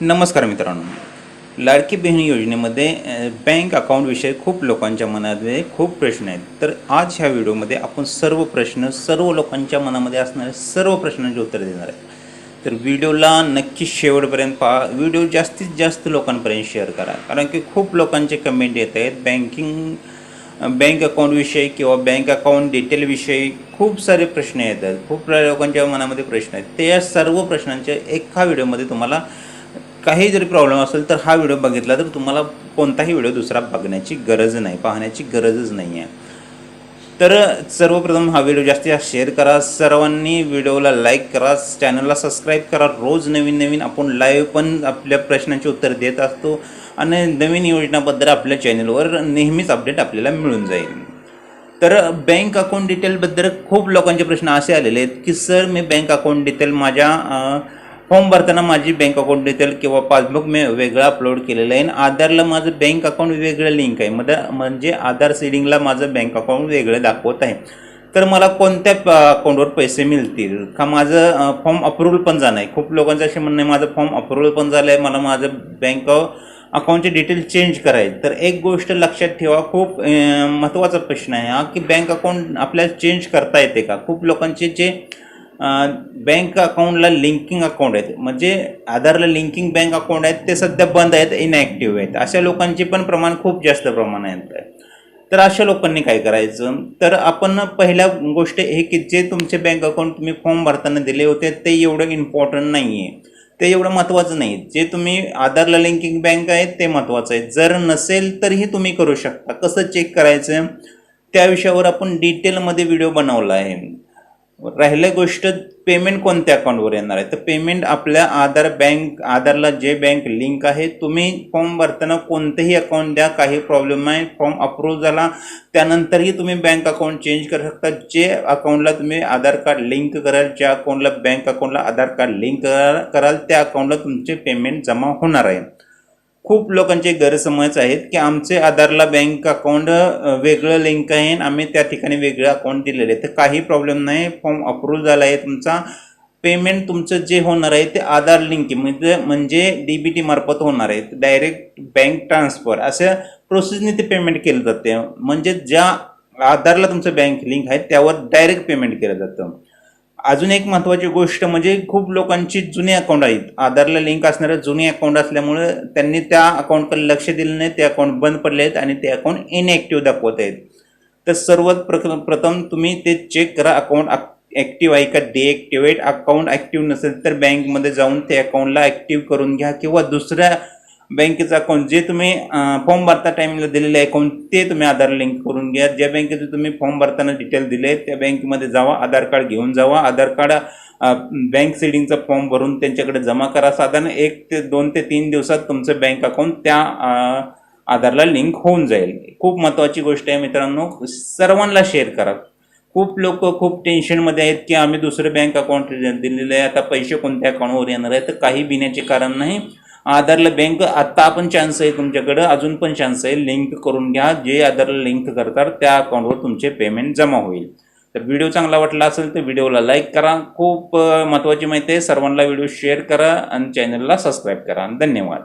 नमस्कार मित्रांनो. लाडकी बहीण योजनेमध्ये बँक अकाउंटविषयी खूप लोकांच्या मनामध्ये खूप प्रश्न आहेत. तर आज ह्या व्हिडिओमध्ये आपण सर्व प्रश्न सर्व लोकांच्या मनामध्ये असणारे सर्व प्रश्नांची उत्तर देणार आहे. तर व्हिडिओला नक्की शेवटपर्यंत पहा. व्हिडिओ जास्तीत जास्त लोकांपर्यंत शेअर करा. कारण की खूप लोकांचे कमेंट येत आहेत. बँकिंग बँक अकाउंटविषयी किंवा बँक अकाउंट डिटेलविषयी खूप सारे प्रश्न येतात. खूप लोकांच्या मनामध्ये प्रश्न आहेत. ते या सर्व प्रश्नांच्या एका व्हिडिओमध्ये तुम्हाला काही जरी प्रॉब्लेम असेल तर हा व्हिडिओ बघितला तर तुम्हाला कोणताही व्हिडिओ दुसरा बघण्याची गरज नाही पाहण्याची गरजच नाही आहे तर सर्वप्रथम हा व्हिडिओ जास्तीत जास्त शेअर करा. सर्वांनी व्हिडिओला लाईक करा. चॅनलला सबस्क्राईब करा. रोज नवीन नवीन आपण लाईव्ह पण आपल्या प्रश्नांची उत्तर देत असतो आणि नवीन योजनाबद्दल आपल्या चॅनलवर नेहमीच अपडेट आपल्याला मिळून जाईल. तर बँक अकाउंट डिटेलबद्दल खूप लोकांचे प्रश्न असे आलेले आहेत की सर मी बँक अकाउंट डिटेल माझ्या फॉर्म भरताना माझी बँक अकाउंट डिटेल किंवा पासबुक मी वेगळं अपलोड केलेलं आहे. आणि आधारला माझं बँक अकाउंट वेगळं लिंक आहे. मग म्हणजे आधार सिडिंगला माझं बँक अकाउंट वेगळं दाखवत आहे. तर मला कोणत्या अकाउंटवर पैसे मिळतील? का माझं फॉर्म अप्रुव्हल पण जाणं आहे खूप लोकांचं असे म्हणणं आहे माझं फॉर्म अप्रुव्हल पण झालं आहे. मला माझं बँक अकाउंटचे डिटेल चेंज करायचे. तर एक गोष्ट लक्षात ठेवा. खूप महत्त्वाचा प्रश्न आहे हा की बँक अकाउंट आपल्याला चेंज करता येते का? खूप लोकांचे जे बँक अकाउंटला लिंकिंग अकाउंट आहेत म्हणजे आधारला लिंकिंग बँक अकाउंट आहेत ते सध्या बंद आहेत इनॅक्टिव्ह आहेत अशा लोकांचे पण प्रमाण खूप जास्त प्रमाणात आहे. तर अशा लोकांनी काय करायचं? तर आपण पहिल्या गोष्ट हे की जे तुमचे बँक अकाउंट तुम्ही फॉर्म भरताना दिले होते ते एवढं इम्पॉर्टंट नाही आहे ते एवढं महत्त्वाचं नाही. जे तुम्ही आधारला लिंकिंग बँक आहे ते महत्त्वाचं आहे. जर नसेल तरीही तुम्ही करू शकता. कसं चेक करायचं? त्या विषयावर आपण डिटेलमध्ये व्हिडिओ बनवला आहे. राहिल्या गोष्ट पेमेंट कोणत्या अकाउंटवर येणार आहे? तर पेमेंट आपल्या आधार बँक आधारला जे बँक लिंक आहे तुम्ही फॉर्म भरताना कोणतंही अकाउंट द्या काही प्रॉब्लेम नाही. फॉर्म अप्रूव्ह झाला त्यानंतरही तुम्ही बँक अकाउंट चेंज करू शकता. जे अकाउंटला तुम्ही आधार कार्ड लिंक कराल ज्या अकाउंटला बँक अकाउंटला आधार कार्ड लिंक कराल त्या अकाउंटला तुमचे पेमेंट जमा होणार आहे. खूप लोकांचे गैरसमज आहेत की आमचे आधारला बँक अकाउंट वेगळं लिंक आहे आणि आम्ही त्या ठिकाणी वेगळं अकाउंट दिलेलं आहे. तर काही प्रॉब्लेम नाही फॉर्म अप्रूव्ह झाला आहे तुमचा. पेमेंट तुमचं जे होणार आहे ते आधार लिंक म्हणजे म्हणजे डी बी टी मार्फत होणार आहे. डायरेक्ट बँक ट्रान्सफर अशा प्रोसेसने ते पेमेंट केलं जाते. म्हणजे ज्या आधारला तुमचं बँक लिंक आहे त्यावर डायरेक्ट पेमेंट केलं जातं. अजून एक महत्त्वाची गोष्ट म्हणजे खूप लोकांची जुने अकाउंट आहेत. आधारला लिंक असणारे जुने अकाउंट असल्यामुळे त्यांनी त्या अकाउंटकडे लक्ष दिलं नाही ते अकाउंट बंद पडले आहेत आणि ते अकाउंट इनॅक्टिव्ह दाखवत आहेत. तर सर्वात प्रथम प्रथम तुम्ही ते चेक करा अकाउंट ॲक्टिव्ह आहे का डिॲक्टिवेट अकाउंट ॲक्टिव्ह नसेल तर बँकमध्ये जाऊन ते अकाउंटला ॲक्टिव्ह करून घ्या किंवा दुसऱ्या बँकेचं अकाउंट जे तुम्ही फॉर्म भरता टायमिंगला दिलेले अकाउंट ते तुम्ही आधार लिंक करून घ्या. ज्या बँकेचे तुम्ही फॉर्म भरताना डिटेल दिले त्या बँकेमध्ये जावा आधार कार्ड घेऊन जावा. आधार कार्ड बँक सेडिंगचा फॉर्म भरून त्यांच्याकडे जमा करा. साधारण एक ते दोन ते तीन दिवसात तुमचं बँक अकाउंट त्या आधारला लिंक होऊन जाईल. खूप महत्त्वाची गोष्ट आहे मित्रांनो सर्वांना शेअर करा. खूप लोक खूप टेन्शनमध्ये आहेत की आम्ही दुसरं बँक अकाउंट दिलेलं आहे आता पैसे कोणत्या अकाउंटवर येणार आहे? तर काही बिण्याचे कारण नाही. आधारला बँक आत्ता पण चान्स आहे तुमच्याकडं. अजून पण चान्स आहे. लिंक करून घ्या. जे आधारला लिंक करतात त्या अकाउंटवर तुमचे पेमेंट जमा होईल. तर व्हिडिओ चांगला वाटला असेल तर व्हिडिओला लाईक करा. खूप महत्त्वाची माहिती आहे. सर्वांना व्हिडिओ शेअर करा आणि चॅनलला सबस्क्राईब करा. धन्यवाद.